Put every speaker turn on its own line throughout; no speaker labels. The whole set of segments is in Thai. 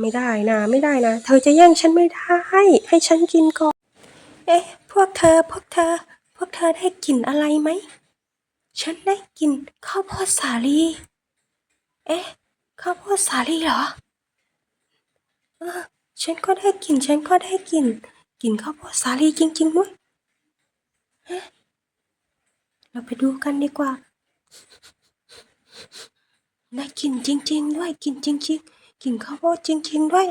ไม่ได้นะไม่ได้นะ เธอจะแย่งฉันไม่ได้ ให้ฉันกินก่อน เอ๊ะ พวกเธอ พวกเธอ พวกเธอได้กลิ่นอะไรไหม ฉันได้กลิ่นข้าวโพดสาลี เอ๊ะ ข้าวโพดสาลีเหรอ เออ ฉันก็ได้กลิ่น ฉันก็ได้กลิ่น กลิ่นข้าวโพดสาลีจริงๆด้วยเอ๊ะเราไปดูกันดีกว่า ได้กลิ่นจริง ๆ ด้วยกลิ่นจริง ๆ กลิ่นข้าวโพดจริง ๆ ด้วย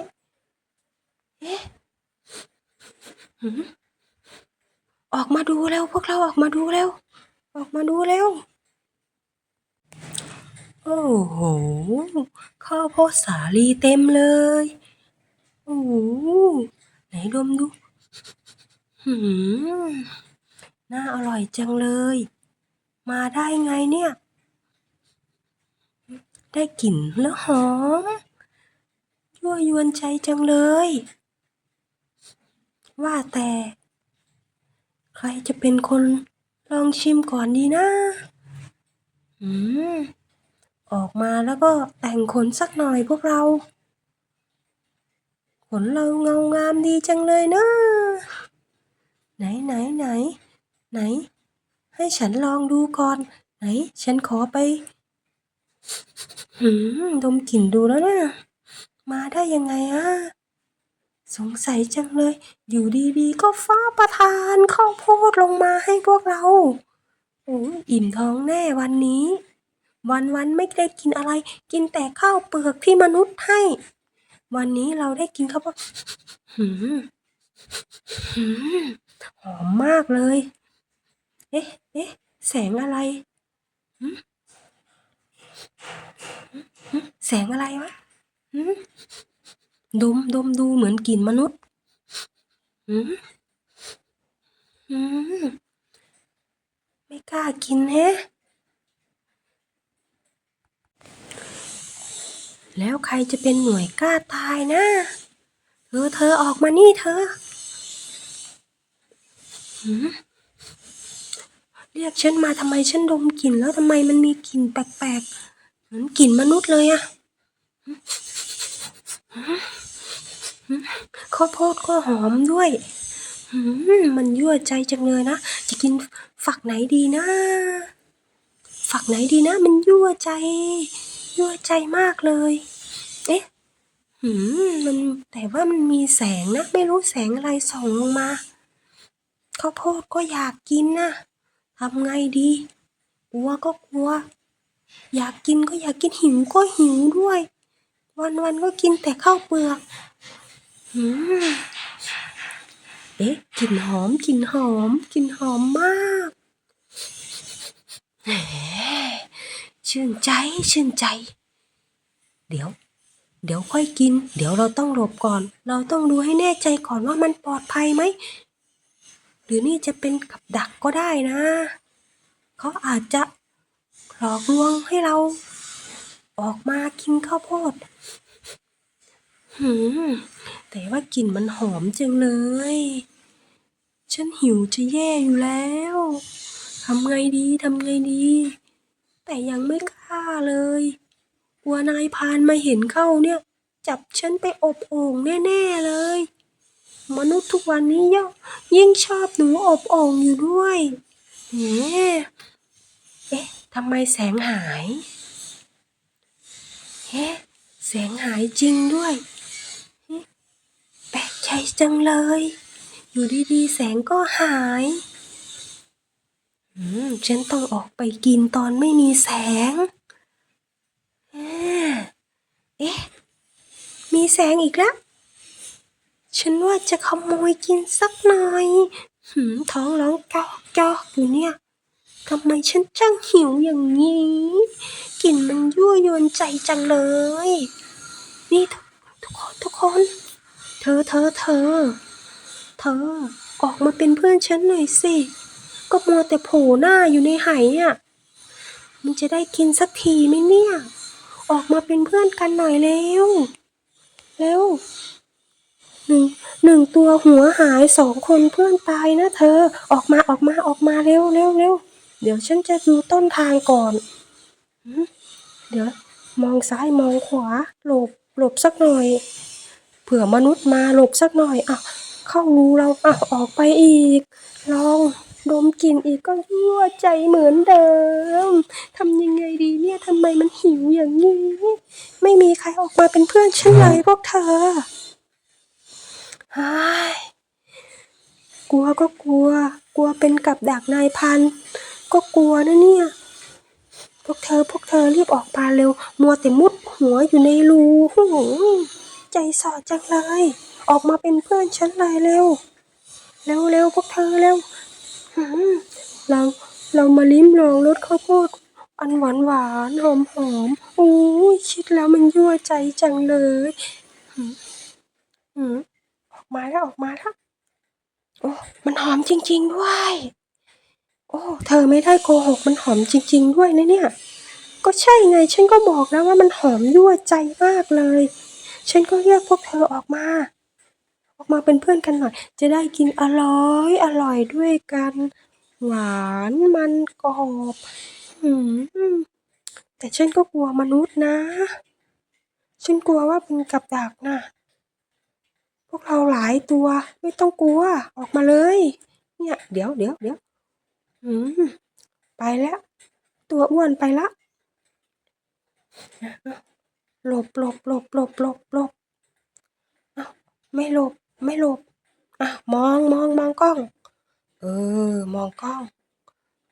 เอ๊ะหืมออกมาดูเร็วพวกเราออกมาดูเร็ว ออกมาดูเร็ว โอ้โห ข้าวโพดสาลีเต็มเลย โอ้โห ไหนดมดูหืมน่าอร่อยจังเลย มาได้ไงเนี่ย ได้กลิ่นแล้วหอม ยั่วยวนใจจังเลย ว่าแต่ ใครจะเป็นคนลองชิมก่อนดีนะ อืม ออกมาแล้วก็แต่งขนสักหน่อยพวกเรา ขนเราเงางามดีจังเลยนะ ไหนไหนไหน ไหน ให้ฉันลองดูก่อน ไหน ฉันขอไป หืม ดมกลิ่นดูแล้วนะ มาได้ยังไงอะสงสัยจังเลย อยู่ดีๆ ก็ฟ้าประทานข้าวโพดลงมาให้พวกเราโอ้อิ่มท้องแน่วันนี้ วันๆไม่ได้กินอะไร กินแต่ข้าวเปลือกที่มนุษย์ให้ วันนี้เราได้กินข้าวโพดหืมหืมหอมมากเลย เอ๊ะ เอ๊ะ แสงอะไร แสงอะไรวะ ดมดมดูเหมือนกลิ่นมนุษย์หืมหืมไม่กล้ากินแฮะ แล้วใครจะเป็นหน่วยกล้าตายนะ เธอเธอออกมานี่เธอ เรียกฉันมาทำไมฉันดมกลิ่นแล้วทำไมมันมีกลิ่นแปลกๆ เหมือนกลิ่นมนุษย์เลยอะ ข้าวโพดก็หอมด้วย มันยั่วใจจังเลยนะ จะกินฝักไหนดีนะ ฝักไหนดีนะ มันยั่วใจ ยั่วใจมากเลย เอ๊ะมมันแต่ว่ามันมีแสงนะ ไม่รู้แสงอะไรส่องลงมาข้าวโพดก็อยากกินนะทำไงดีกลัวก็กลัว อยากกินก็อยากกินหิวก็หิวด้วย วันวันก็กินแต่ข้าวเปลือกหืมเอ๊ะกลิ่นหอมกลิ่นหอมกลิ่นหอมมากแหมชื่นใจชื่นใจ เดี๋ยว เดี๋ยวค่อยกิน เดี๋ยวเราต้องหลบก่อน เราต้องดูให้แน่ใจก่อนว่ามันปลอดภัยไหม หรือนี่จะเป็นกับดักก็ได้นะ เขาอาจจะหลอกลวงให้เรา ออกมากินข้าวโพด หืม แต่ว่ากลิ่นมันหอมจังเลย ฉันหิวจะแย่อยู่แล้ว ทำไงดี ทำไงดี แต่ยังไม่กล้าเลยกลัวนายพานมาเห็นเข้าเนี่ย จับฉันไปอบโอ่งแน่ๆเลย มนุษย์ทุกวันนี้ย่อยิ่งชอบหนูอบโอ่งอยู่ด้วยแหมเอ๊ะทำไมแสงหาย เอ๊ะแสงหายจริงด้วยแปลกใจจังเลย อยู่ดีๆแสงก็หายอืมฉันต้องออกไปกินตอนไม่มีแสงอเอ๊ะ มีแสงอีกแล้วฉันว่าจะขโมยกินสักหน่อย หืมท้องร้องจอกจอกอยู่เนี่ย ทำไมฉันจังหิวอย่างนี้ กลิ่นมันยั่วยวนใจจังเลย นี่ทุกทุกคนทุกคน เธอเธอเธอ เธอ ออกมาเป็นเพื่อนฉันหน่อยสิ ก็มัวแต่โผล่หน้าอยู่ในไหอะ มันจะได้กินสักทีไหมเนี่ย ออกมาเป็นเพื่อนกันหน่อยเร็ว เร็วหนึ่งหนึ่งตัวหัวหายสองคนเพื่อนตายนะเธอ ออกมาออกมาออกมาเร็วเร็วเร็ว เดี๋ยวฉันจะดูต้นทางก่อน เดี๋ยว มองซ้ายมองขวา หลบหลบสักหน่อย เผื่อมนุษย์มาหลบสักหน่อยอะเข้างูเราอะออกไปอีก ลองดมกลิ่นอีกก็ยั่วใจเหมือนเดิม ทำยังไงดีเนี่ยทำไมมันหิวอย่างนี้ ไม่มีใครออกมาเป็นเพื่อนฉันเลยพวกเธอไอ้ยกลัวก็กลัว กลัวเป็นกับดักนายพัน ก็กลัวนะเนี่ย พวกเธอพวกเธอรีบออกมาเร็ว มัวแต่มุดหัวอยู่ในรูหูใจสอดจังเลย ออกมาเป็นเพื่อนฉันเลยเร็ว เร็วเร็วพวกเธอเร็วเราเรามาลิ้มลองรสข้าวโพดอันหวานหวานหอมหอมๆอู้ยคิดแล้วมันยั่วใจจังเลยออกมาแล้วออกมาแล้วโอ้มันหอมจริง ๆ ด้วย โอ้ เธอไม่ได้โกหกมันหอมจริง ๆ ด้วยนะเนี่ย ก็ใช่ไง ฉันก็บอกแล้วว่ามันหอมยั่วใจมากเลย ฉันก็เรียกพวกเธอออกมา ออกมาเป็นเพื่อนกันหน่อย จะได้กินอร่อยอร่อยด้วยกัน หวานมันกรอบอืมแต่ฉันก็กลัวมนุษย์นะ ฉันกลัวว่าเป็นกับดักนะพวกเราหลายตัวไม่ต้องกลัวออกมาเลย เนี่ย เดี๋ยวเดี๋ยวเดี๋ยว อืมไปแล้ว ตัวอ้วนไปละหลบหลบหลบหลบหลบหลบอ้าวไม่หลบไม่หลบอะมองมองมองกล้อง เออ มองกล้อง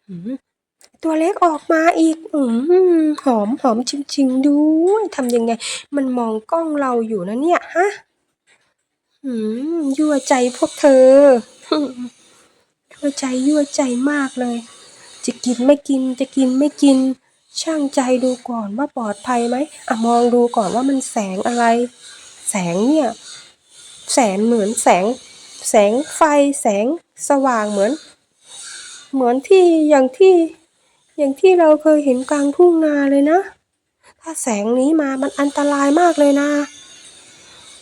อืมตัวเล็กออกมาอีก อืมหอมหอมจริงๆด้วยทำยังไง มันมองกล้องเราอยู่นะเนี่ย ฮะ อืมยั่วใจพวกเธอ ยั่วใจยั่วใจมากเลย จะกินไม่กินจะกินไม่กิน ช่างใจดูก่อนว่าปลอดภัยไหมอะมองดูก่อนว่ามันแสงอะไร แสงเนี่ย แสงเหมือนแสง แสงไฟแสงสว่างเหมือน เหมือนที่อย่างที่ อย่างที่เราเคยเห็นกลางทุ่งนาเลยนะ ถ้าแสงนี้มามันอันตรายมากเลยนะ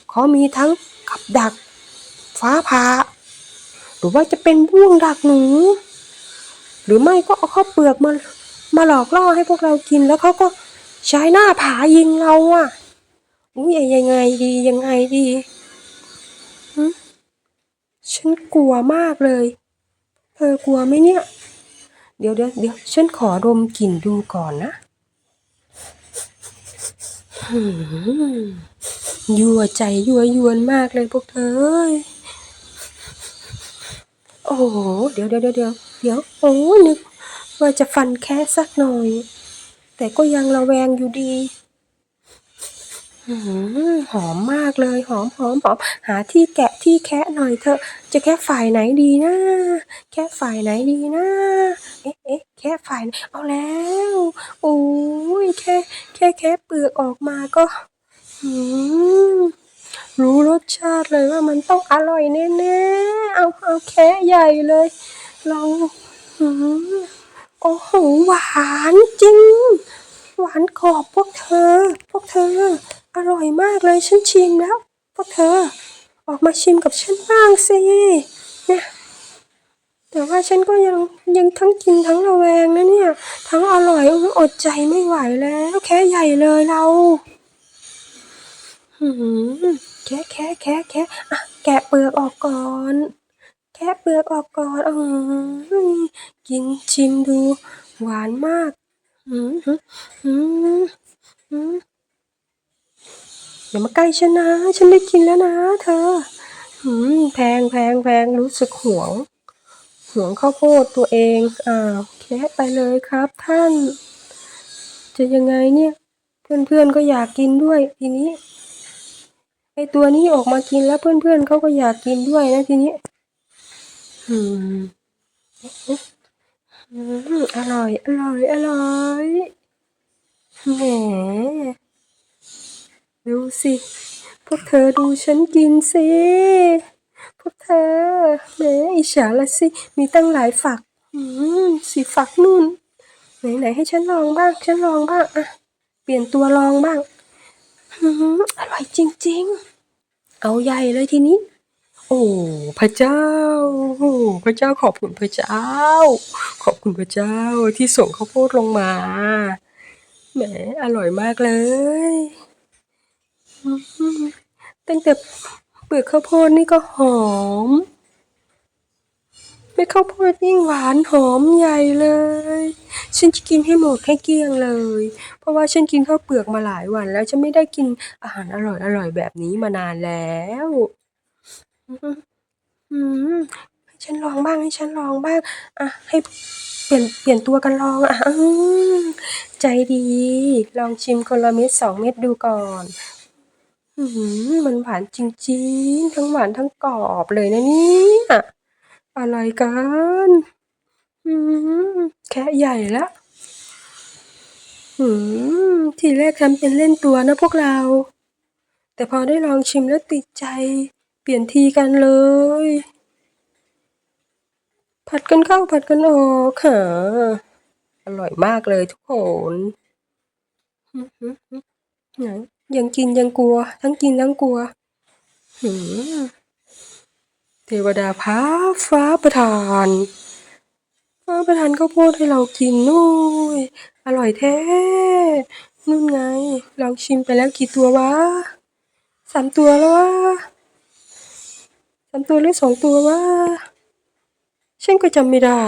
เขามีทั้งกับดัก ฟ้าผ่า หรือว่าจะเป็นบ่วงดักหนู หรือไม่ก็เอาข้าวเปลือกมามาหลอกล่อให้พวกเรากินแล้วเขาก็ใช้หน้าผายิงเราอะอุ้ยยังไงดียังไงดีฉันกลัวมากเลย เธอกลัวไหมเนี่ย เดี๋ยวเดี๋ยวเดี๋ยวฉันขอดมกลิ่นดูก่อนนะหืมยั่วใจยั่วยวนมากเลยพวกเธอ โอ้โห เดี๋ยวเดี๋ยวเดี๋ยวเดี๋ยวเดี๋ยวโอ้นึกว่าจะฟันแค่สักหน่อย แต่ก็ยังระแวงอยู่ดีหอมมากเลย หอมหอมหอมหาที่แกะที่แคะหน่อยเถอะ จะแค่ฝ่ายไหนดีนะ แค่ฝ่ายไหนดีนะ เอ๊ะเอ๊ะแค่ฝ่ายเอาแล้วโอ้ยแค่แค่แค่เปลือกออกมาก็หืม รู้รสชาติเลยว่ามันต้องอร่อยแน่ๆ เอาเอาแค่ใหญ่เลยลองโอ้โหหวานจริง หวานกรอบพวกเธอ พวกเธอ อร่อยมากเลยฉันชิมแล้ว พวกเธอ ออกมาชิมกับฉันบ้างสิเนี่ยแต่ว่าฉันก็ยังยังทั้งกินทั้งระแวงนะเนี่ย ทั้งอร่อยอ้ยอดใจไม่ไหวแล้ว แค่ใหญ่เลยเรา หืม แคะแคะแคะแคะอะแกะเปลือกออกก่อน แคะเปลือกออกก่อนอืมกินชิมดู หวานมากอืมอืมอืมอืมอย่ามาใกล้ฉันนะ ฉันได้กินแล้วนะเธออืมแพงแพงแพงรู้สึกหวง หวงข้าวโพดตัวเองอ้าแคะไปเลยครับท่าน จะยังไงเนี่ย เพื่อนๆก็อยากกินด้วยทีนี้ ไอตัวนี้ออกมากินแล้วเพื่อนๆเขาก็อยากกินด้วยนะทีนี้อืมอร่อย อร่อย อร่อยแหมดูสิ พวกเธอดูฉันกินสิ พวกเธอแหมอิจฉาละสิ มีตั้งหลายฝัก อืมสีฝักนู่น ไหนไหนให้ฉันลองบ้าง ฉันลองบ้างอะเปลี่ยนตัวลองบ้าง อร่อยจริง ๆ เอาใหญ่เลยทีนี้ โอ้ พระเจ้า โอ้พระเจ้าขอบคุณพระเจ้า ขอบคุณพระเจ้าที่ส่งข้าวโพดลงมา แหม อร่อยมากเลยตั้งแต่เปลือกข้าวโพดนี่ก็หอม เม็ดข้าวโพดยิ่งหวานหอมใหญ่เลย ฉันจะกินให้หมดให้เกลี้ยงเลย เพราะว่าฉันกินข้าวเปลือกมาหลายวัน แล้วฉันไม่ได้กินอาหารอร่อยๆแบบนี้มานานแล้วอืมให้ฉันลองบ้างให้ฉันลองบ้างอะให้เปลี่ยนเปลี่ยนตัวกันลองอะอืมใจดี ลองชิมคนละเม็ดสองเม็ดดูก่อนอืมมันหวานจริงๆ ทั้งหวานทั้งกรอบเลยนะเนี่ย อะไรกันแค่ใหญ่ละทีแรกทำเป็นเล่นตัวนะพวกเรา แต่พอได้ลองชิมแล้วติดใจ เปลี่ยนทีกันเลย ผัดกันเข้าผัดกันออกค่ะ อร่อยมากเลยทุกคนอืมอืมอืมไหนยังกินยังกลัว ทั้งกินทั้งกลัว หืม เทวดาพ้าฟ้าประทาน ฟ้าประทานข้าวโพดให้เรากินนู่ยอร่อยแท้นู่นไงลองชิมไปแล้วกี่ตัววะสามตัวแล้ววะสามตัวหรือสองตัววะฉันก็จำไม่ได้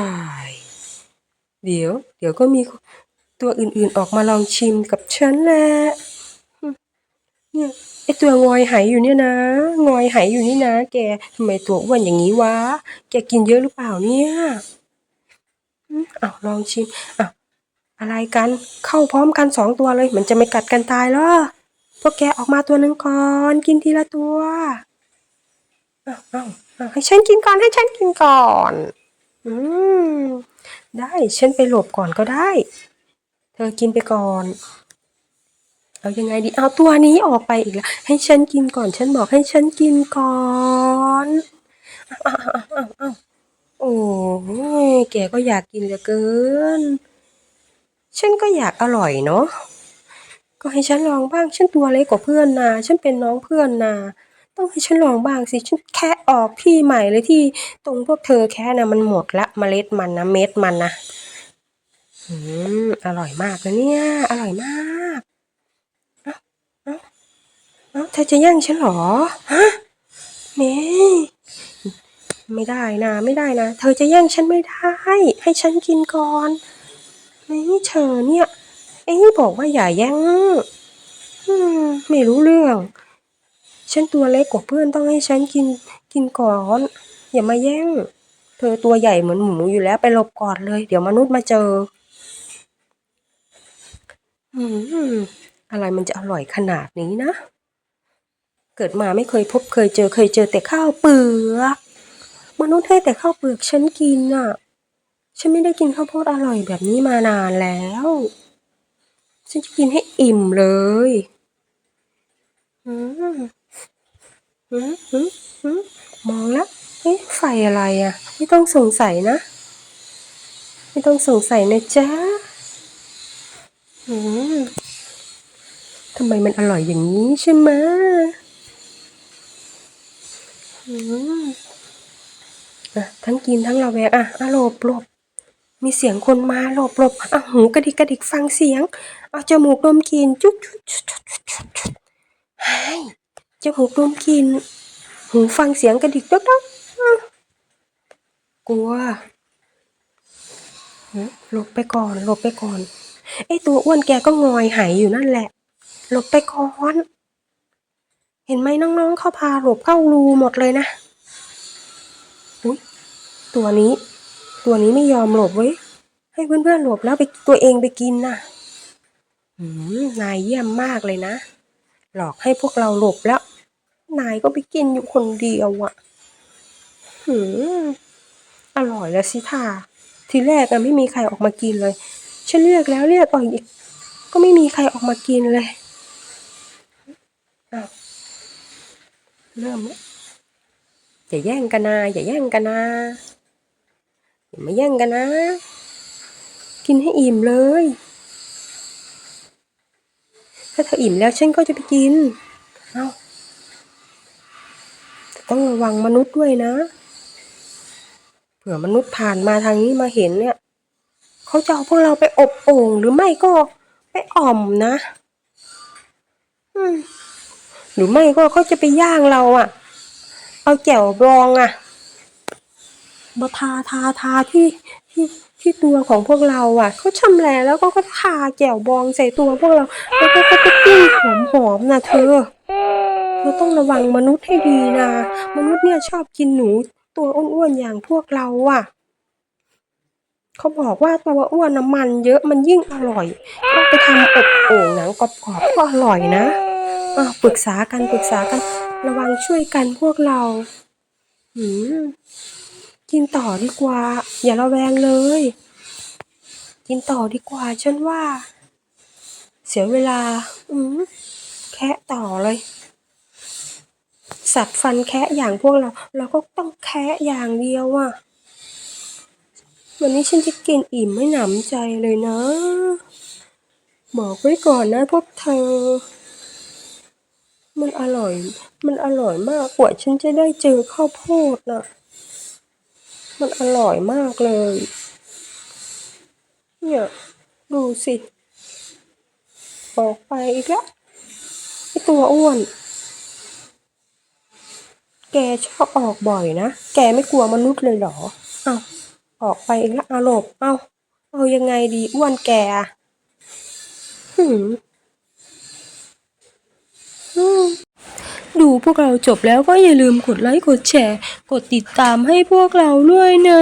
เดี๋ยว เดี๋ยวก็มีตัวอื่นๆออกมาลองชิมกับฉันแหละ เนี่ยไอตัวงอยไหอยู่เนี่ยนะ งอยไหอยู่นี่นะ แกทำไมตัวอ้วนอย่างนี้วะ แกกินเยอะหรือเปล่าเนี่ยอ้าวลองชิมอ้าวอะไรกันเข้าพร้อมกันสองตัวเลย มันจะไม่กัดกันตายหรอพวกแกออกมาตัวหนึ่งก่อน กินทีละตัวอ้าวอ้าวอ้าวให้ฉันกินก่อนให้ฉันกินก่อน อืมได้ฉันไปหลบก่อนก็ได้ เธอกินไปก่อน เอายังไงดี เอาตัวนี้ออกไปอีกแล้ว ให้ฉันกินก่อน ฉันบอกให้ฉันกินก่อนอ้าวอ้าวอ้าวอ้าโอ้ยแกก็อยากกินเหลือเกิน ฉันก็อยากอร่อยเนาะ ก็ให้ฉันลองบ้าง ฉันตัวเล็กกว่าเพื่อนนะฉันเป็นน้องเพื่อนนะต้องให้ฉันลองบ้างสิ ฉันแค่ออกที่ใหม่เลยที่ตรงพวกเธอแค่นะมันหมดละเมล็ดมันนะเม็ดมันนะ อืม อร่อยมากเลยเนี่ย อร่อยมาก เธอจะแย่งฉันหรอ ฮะเมไม่ได้นะไม่ได้นะ เธอจะแย่งฉันไม่ได้ ให้ฉันกินก่อนนี่เธอเนี่ยเอ้ยบอกว่าอย่าแย่งไม่รู้เรื่อง ฉันตัวเล็กกว่าเพื่อนต้องให้ฉันกินกินก่อน อย่ามาแย่ง เธอตัวใหญ่เหมือนหมูอยู่แล้วไปหลบก่อนเลย เดี๋ยวมนุษย์มาเจอ อืมอะไรมันจะอร่อยขนาดนี้นะ เกิดมาไม่เคยพบเคยเจอเคยเจอแต่ข้าวเปลือกมนุษย์ให้แต่ข้าวเปลือกฉันกินน่ะ ฉันไม่ได้กินข้าวโพดอร่อยแบบนี้มานานแล้ว ฉันจะกินให้อิ่มเลยอืมอืมอืมอืมมองแล้วเอ๊ะไฟอะไรอะ ไม่ต้องสงสัยนะ ไม่ต้องสงสัยนะจ๊ะอืมทำไมมันอร่อยอย่างนี้ใช่ไหม อืมอะทั้งกินทั้งระแวงอะอะหลบหลบมีเสียงคนมาหลบหลบอะหูกระดิกกระดิกฟังเสียง เอาจมูกดมกลินจุ๊บจุ๊บจุ๊บจุ๊บจุ๊บจุ๊บจุ๊บไอ้จมูกดมกลินหูฟังเสียงกระดิกดักดักอะกลัวหือหลบไปก่อนหลบไปก่อนไอ้ตัวอ้วนแกก็งอยหายอยู่นั่นแหละ หลบไปก่อน เห็นไหมน้องๆ เขาพาหลบเข้ารูหมดเลยนะอุ๊ยตัวนี้ ตัวนี้ไม่ยอมหลบเว้ย ให้เพื่อนๆหลบแล้วไปตัวเองไปกินน่ะอืมนายเยี่ยมมากเลยนะ หลอกให้พวกเราหลบแล้ว นายก็ไปกินอยู่คนเดียวอะ่ะหืมอร่อยแล้วสิท่าทีแรกอะไม่มีใครออกมากินเลย ฉันเรียกแล้วเรียกอีก ก็ไม่มีใครออกมากินเลยอ้าว เริ่มแล้วอย่าแย่งกันนะอย่าแย่งกันนะอย่ามาแย่งกันนะ กินให้อิ่มเลย ถ้าเธออิ่มแล้วฉันก็จะไปกินเอาต่ต้องระวังมนุษย์ด้วยนะเผื่อมนุษย์ผ่านมาทางนี้มาเห็นเนี่ยเขาจะเอาพวกเราไปอบโอ่งหรือไม่ก็ไปอ่อมนะ อืม หรือไม่ก็เขาจะไปย่างเราอะ เอาแจ่วบองอะมาทาทาทาที่ที่ที่ตัวของพวกเราอะเขาชำแหละแล้วก็ก็ทาแจ่วบองใส่ตัวพวกเรา แล้วก็ก็ปิ้งหอมหอมๆนะเธอเราต้องระวังมนุษย์ให้ดีนะ มนุษย์เนี่ยชอบกินหนูตัวอ้วนๆอย่างพวกเราอะเขาบอกว่าตัวอ้วนน้ำมันเยอะมันยิ่งอร่อยเอาไปทำอบโอ่งหนังกรอบๆก็อร่อยนะ อะปรึกษากันปรึกษากัน ระวังช่วยกันพวกเราหืมกินต่อดีกว่า อย่าระแวงเลย กินต่อดีกว่าฉันว่า เสียเวลา อืมแคะต่อเลย สัตว์ฟันแคะอย่างพวกเรา เราก็ต้องแคะอย่างเดียวอะวันนี้ฉันจะกินอิ่มไม่หนำใจเลยนะ บอกไว้ก่อนนะพวกเธอ มันอร่อย มันอร่อยมากกว่าฉันจะได้เจอข้าวโพดน่ะ มันอร่อยมากเลย เนี่ย ดูสิ ออกไปอีกแล้วไอตัวอ้วน แกชอบออกบ่อยนะ แกไม่กลัวมนุษย์เลยเหรอ เอาออกไปอีกแล้วอาหลบ เอาเอายังไงดีอ้วนแกหืม ดูพวกเราจบแล้วก็อย่าลืมกดไลค์กดแชร์ กดติดตามให้พวกเราด้วยนะ